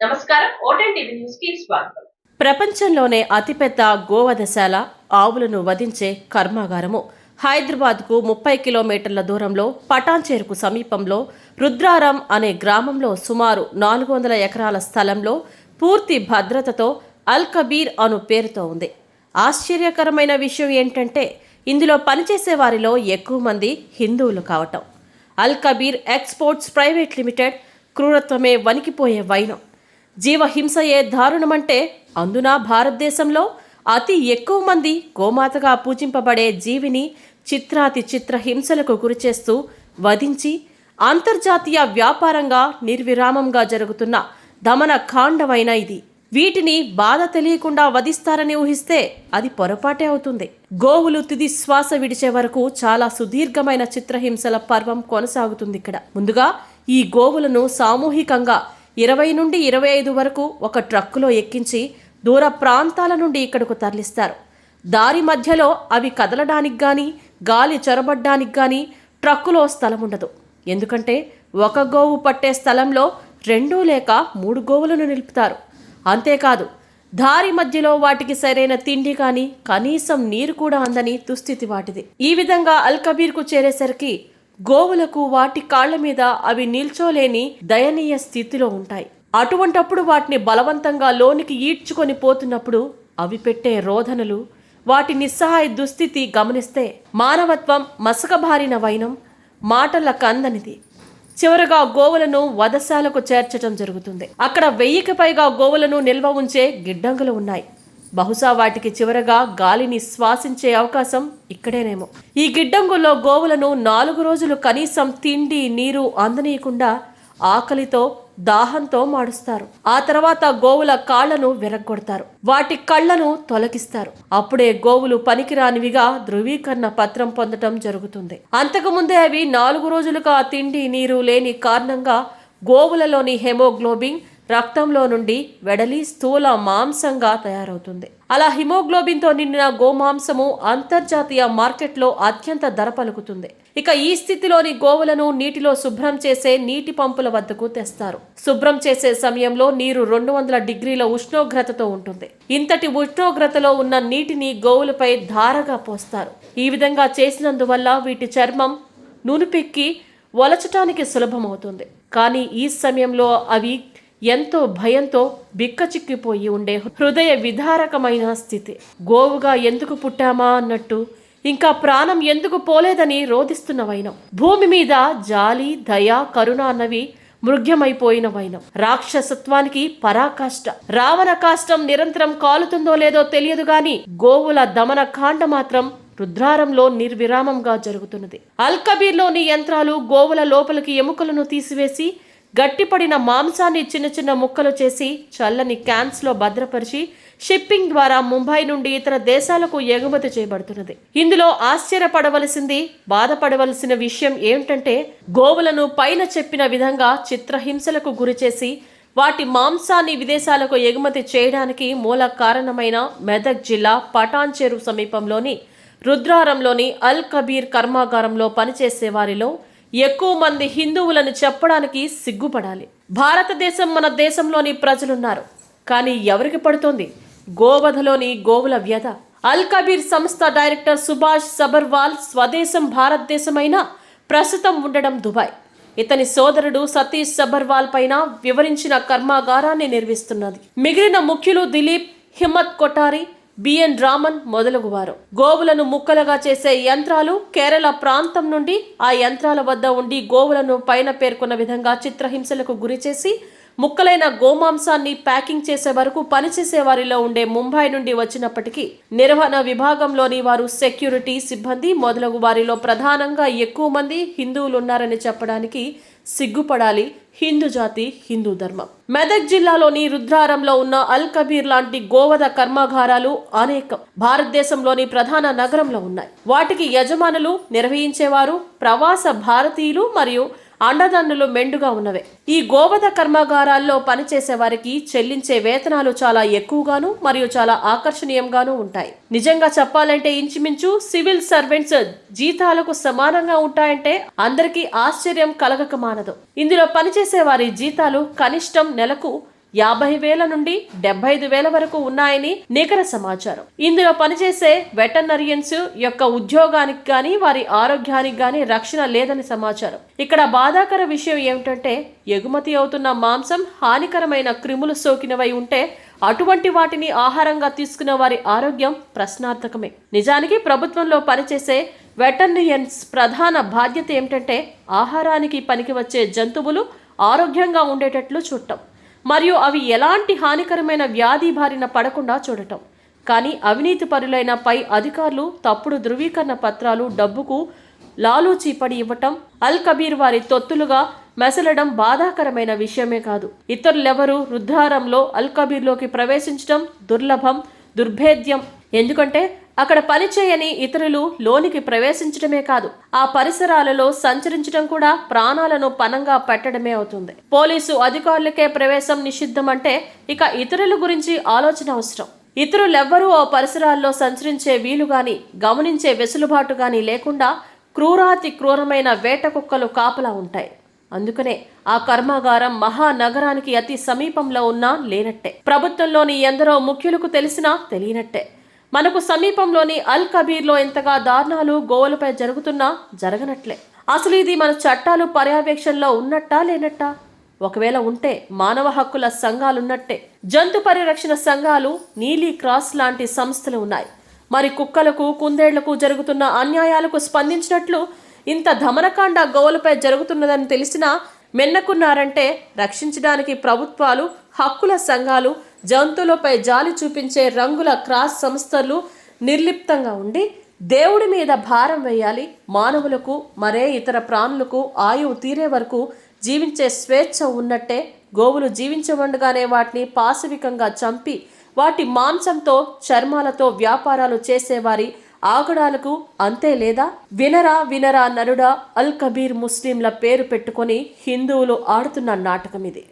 నమస్కారం. ఓటెన్ టీవీ న్యూస్కి స్వాగతం. ప్రపంచంలోనే అతిపెద్ద గోవధశాల ఆవులను వధించే కర్మాగారము. హైదరాబాద్కు ముప్పై కిలోమీటర్ల దూరంలో పటాన్చేరుకు సమీపంలో రుద్రారం అనే గ్రామంలో సుమారు నాలుగు వందల ఎకరాల స్థలంలో పూర్తి భద్రతతో అల్ కబీర్ అను పేరుతో ఉంది. ఆశ్చర్యకరమైన విషయం ఏంటంటే ఇందులో పనిచేసే వారిలో ఎక్కువ మంది హిందువులు కావటం. Al Kabir exports private limited క్రూరత్వమే వణికిపోయే వైనం. జీవహింసయే దారుణమంటే అందున భారతదేశంలో అతి ఎక్కువ మంది గోమాతగా పూజింపబడే జీవిని చిత్రాతి చిత్ర హింసలకు గురిచేస్తూ వధించి అంతర్జాతీయ వ్యాపారంగా నిర్విరామంగా జరుగుతున్న దమన కాండవైన ఇది. వీటిని బాధ తెలియకుండా వధిస్తారని ఊహిస్తే అది పొరపాటే అవుతుంది. గోవులు తుది శ్వాస విడిచే వరకు చాలా సుదీర్ఘమైన చిత్రహింసల పర్వం కొనసాగుతుంది ఇక్కడ. ముందుగా ఈ గోవులను సామూహికంగా ఇరవై నుండి ఇరవై ఐదు వరకు ఒక ట్రక్కులో ఎక్కించి దూర ప్రాంతాల నుండి ఇక్కడకు తరలిస్తారు. దారి మధ్యలో అవి కదలడానికి కానీ గాలి చొరబడ్డానికి కానీ ట్రక్కులో స్థలం ఉండదు. ఎందుకంటే ఒక గోవు పట్టే స్థలంలో రెండు లేక మూడు గోవులను నిలుపుతారు. అంతేకాదు దారి మధ్యలో వాటికి సరైన తిండి కానీ కనీసం నీరు కూడా అందని దుస్థితి వాటిది. ఈ విధంగా అల్కబీర్కు చేరేసరికి గోవులకు వాటి కాళ్ళ మీద అవి నిల్చోలేని దయనీయ స్థితిలో ఉంటాయి. అటువంటప్పుడు వాటిని బలవంతంగా లోనికి ఈడ్చుకొని పోతున్నప్పుడు అవి పెట్టే రోధనలు వాటి నిస్సహాయ దుస్థితి గమనిస్తే మానవత్వం మసకబారిన వైనం మాటల కందనిది. చివరగా గోవులను వధశాలకు చేర్చటం జరుగుతుంది. అక్కడ వెయ్యికి పైగా గోవులను నిల్వ ఉంచే గిడ్డంగులు ఉన్నాయి. బహుశా వాటికి చివరగా గాలిని శ్వాసించే అవకాశం ఇక్కడేనేమో. ఈ గిడ్డంగుల్లో గోవులను నాలుగు రోజులు కనీసం తిండి నీరు అందనీయకుండా ఆకలితో దాహంతో మాడుస్తారు. ఆ తర్వాత గోవుల కాళ్ళను విరగ్గొడతారు. వాటి కళ్ళను తొలగిస్తారు. అప్పుడే గోవులు పనికిరానివిగా ధృవీకరణ పత్రం పొందటం జరుగుతుంది. అంతకుముందే అవి నాలుగు రోజులుగా తిండి నీరు లేని కారణంగా గోవులలోని హెమోగ్లోబిన్ రక్తంలో నుండి వెడలి స్థూల మాంసంగా తయారవుతుంది. అలా హిమోగ్లోబిన్తో నిండిన గోమాంసము అంతర్జాతీయ మార్కెట్లో అత్యంత ధర పలుకుతుంది. ఇక ఈ స్థితిలోని గోవులను నీటిలో శుభ్రం చేసే నీటి పంపుల వద్దకు తెస్తారు. శుభ్రం చేసే సమయంలో నీరు రెండు వందల డిగ్రీల ఉష్ణోగ్రతతో ఉంటుంది. ఇంతటి ఉష్ణోగ్రతలో ఉన్న నీటిని గోవులపై ధారగా పోస్తారు. ఈ విధంగా చేసినందువల్ల వీటి చర్మం నునుపెక్కి వలచటానికి సులభమవుతుంది. కానీ ఈ సమయంలో అవి ఎంతో భయంతో బిక్కచిక్కిపోయి ఉండే హృదయ విధారకమైన స్థితి. గోవుగా ఎందుకు పుట్టామా అన్నట్టు ఇంకా ప్రాణం ఎందుకు పోలేదని రోధిస్తున్న వైనం. భూమి మీద జాలి దయ కరుణ అన్నవి మృగ్యమైపోయిన వైనం. రాక్షసత్వానికి పరాకాష్ట. రావణ కాష్టం నిరంతరం కాలుతుందో లేదో తెలియదు గాని గోవుల దమన కాండ మాత్రం రుద్రారంలో నిర్విరామంగా జరుగుతున్నది. అల్కబీర్లోని యంత్రాలు గోవుల లోపలికి ఎముకలను తీసివేసి గట్టిపడిన మాంసాన్ని చిన్న చిన్న ముక్కలు చేసి చల్లని క్యాన్స్లో భద్రపరిచి షిప్పింగ్ ద్వారా ముంబై నుండి ఇతర దేశాలకు ఎగుమతి చేయబడుతున్నది. ఇందులో ఆశ్చర్యపడవలసింది బాధపడవలసిన విషయం ఏమిటంటే గోవులను పైన చెప్పిన విధంగా చిత్రహింసలకు గురిచేసి వాటి మాంసాన్ని విదేశాలకు ఎగుమతి చేయడానికి మూల కారణమైన మెదక్ జిల్లా పటాన్చెరు సమీపంలోని రుద్రారంలోని అల్ కబీర్ కర్మాగారంలో పనిచేసే వారిలో ఎక్కువ మంది హిందువులను చెప్పడానికి సిగ్గుపడాలి. భారతదేశం మన దేశంలోని ప్రజలున్నారు. కానీ ఎవరికి పడుతోంది? గోవధలోని గోవుల వ్యధ. అల్ కబీర్ సంస్థ డైరెక్టర్ సుభాష్ సబర్వాల్ స్వదేశం భారతదేశమైన ప్రస్తుతం ఉండడం దుబాయ్. ఇతని సోదరుడు సతీష్ సబర్వాల్ పైన వివరించిన కర్మాగారాన్ని నిర్మిస్తున్నది మిగిలిన ముఖ్యులు దిలీప్ హిమ్మత్ కొఠారి బిఎన్ రామన్ మొదలగువారు గోవులను ముక్కలుగా చేసే యంత్రాలు కేరళ ప్రాంతం నుండి ఆ యంత్రాల వద్ద ఉండి గోవులను పైన పేర్కొన్న విధంగా చిత్రహింసలకు గురిచేసి ముక్కలైన గోమాంసాన్ని ప్యాకింగ్ చేసే వరకు పనిచేసే వారిలో ఉండే ముంబై నుండి వచ్చినప్పటికీ నిర్వహణ విభాగంలోని వారు సెక్యూరిటీ సిబ్బంది మొదలగు వారిలో ప్రధానంగా ఎక్కువ మంది హిందువులు ఉన్నారని చెప్పడానికి సిగ్గుపడాలి. హిందూ జాతి హిందూ ధర్మం. మెదక్ జిల్లాలోని రుద్రారంలో ఉన్న అల్ కబీర్ లాంటి గోవధ కర్మాగారాలు అనేకం. భారతదేశంలోని ప్రధాన నగరంలో ఉన్నాయి. వాటికి యజమానులు నిర్వహించేవారు ప్రవాస భారతీయులు మరియు అండదండలు మెండుగా ఉన్నవే. ఈ గోవధ కర్మాగారాల్లో పనిచేసే వారికి చెల్లించే వేతనాలు చాలా ఎక్కువగాను మరియు చాలా ఆకర్షణీయంగాను ఉంటాయి. నిజంగా చెప్పాలంటే ఇంచుమించు సివిల్ సర్వెంట్స్ జీతాలకు సమానంగా ఉంటాయంటే అందరికీ ఆశ్చర్యం కలగక మానదు. ఇందులో పనిచేసే వారి జీతాలు కనిష్టం నెలకు యాభై వేల నుండి డెబ్బై ఐదు వేల వరకు ఉన్నాయని నికర సమాచారం. ఇందులో పనిచేసే వెటర్నరియన్స్ యొక్క ఉద్యోగానికి కానీ వారి ఆరోగ్యానికి కానీ రక్షణ లేదని సమాచారం. ఇక్కడ బాధాకర విషయం ఏమిటంటే ఎగుమతి అవుతున్న మాంసం హానికరమైన క్రిములు సోకినవై ఉంటే అటువంటి వాటిని ఆహారంగా తీసుకున్న వారి ఆరోగ్యం ప్రశ్నార్థకమే. నిజానికి ప్రభుత్వంలో పనిచేసే వెటర్నరియన్స్ ప్రధాన బాధ్యత ఏమిటంటే ఆహారానికి పనికి వచ్చే జంతువులు ఆరోగ్యంగా ఉండేటట్లు చూడటం. మరియు అవి ఎలాంటి హానికరమైన వ్యాధి బారిన పడకుండా చూడటం. కానీ అవినీతి పరులైన పై అధికారులు తప్పుడు ధృవీకరణ పత్రాలు డబ్బుకు లాలూచీ పడి ఇవ్వటం అల్ కబీర్ వారి తొత్తులుగా మెసలడం బాధాకరమైన విషయమే కాదు. ఇతరులెవరూ రుద్రారంలో అల్ కబీర్లోకి ప్రవేశించడం దుర్లభం దుర్భేద్యం ఎందుకంటే అక్కడ పనిచేయని ఇతరులు లోనికి ప్రవేశించడమే కాదు ఆ పరిసరాలలో సంచరించడం కూడా ప్రాణాలను పనంగా పెట్టడమే అవుతుంది. పోలీసు అధికారులకే ప్రవేశం నిషిద్ధం అంటే ఇక ఇతరుల గురించి ఆలోచన అవసరం. ఇతరులెవ్వరూ ఆ పరిసరాల్లో సంచరించే వీలు గాని గమనించే వెసులుబాటు గాని లేకుండా క్రూరాతి క్రూరమైన వేట కుక్కలు కాపలా ఉంటాయి. అందుకనే ఆ కర్మాగారం మహానగరానికి అతి సమీపంలో ఉన్నా లేనట్టే. ప్రభుత్వంలోని ఎందరో ముఖ్యులకు తెలిసినా తెలియనట్టే. మనకు సమీపంలోని అల్ కబీర్లో ఎంతగా దారుణాలు గోవులపై జరుగుతున్నా జరగనట్లే. అసలు ఇది మన చట్టాలు పర్యవేక్షణలో ఉన్నట్టా లేనట్టా? ఒకవేళ ఉంటే మానవ హక్కుల సంఘాలున్నట్టే. జంతు పరిరక్షణ సంఘాలు నీలి క్రాస్ లాంటి సంస్థలు ఉన్నాయి. మరి కుక్కలకు కుందేళ్ళకు జరుగుతున్న అన్యాయాలకు స్పందించినట్లు ఇంత ధమనకాండ గోవులపై జరుగుతున్నదని తెలిసినా మెన్నకున్నారంటే రక్షించడానికి ప్రభుత్వాలు హక్కుల సంఘాలు జంతువులపై జాలి చూపించే రంగుల క్రాస్ సంస్థలు నిర్లిప్తంగా ఉండి దేవుడి మీద భారం వేయాలి. మానవులకు మరే ఇతర ప్రాణులకు ఆయువు తీరే వరకు జీవించే స్వేచ్ఛ ఉన్నట్టే గోవులు జీవించవండుగానే వాటిని పాశవికంగా చంపి వాటి మాంసంతో చర్మాలతో వ్యాపారాలు చేసేవారి ఆగడాలకు అంతే లేదా? వినరా వినరా నరుడా అల్ కబీర్ ముస్లింల పేరు పెట్టుకొని హిందువులు ఆడుతున్న నాటకం ఇది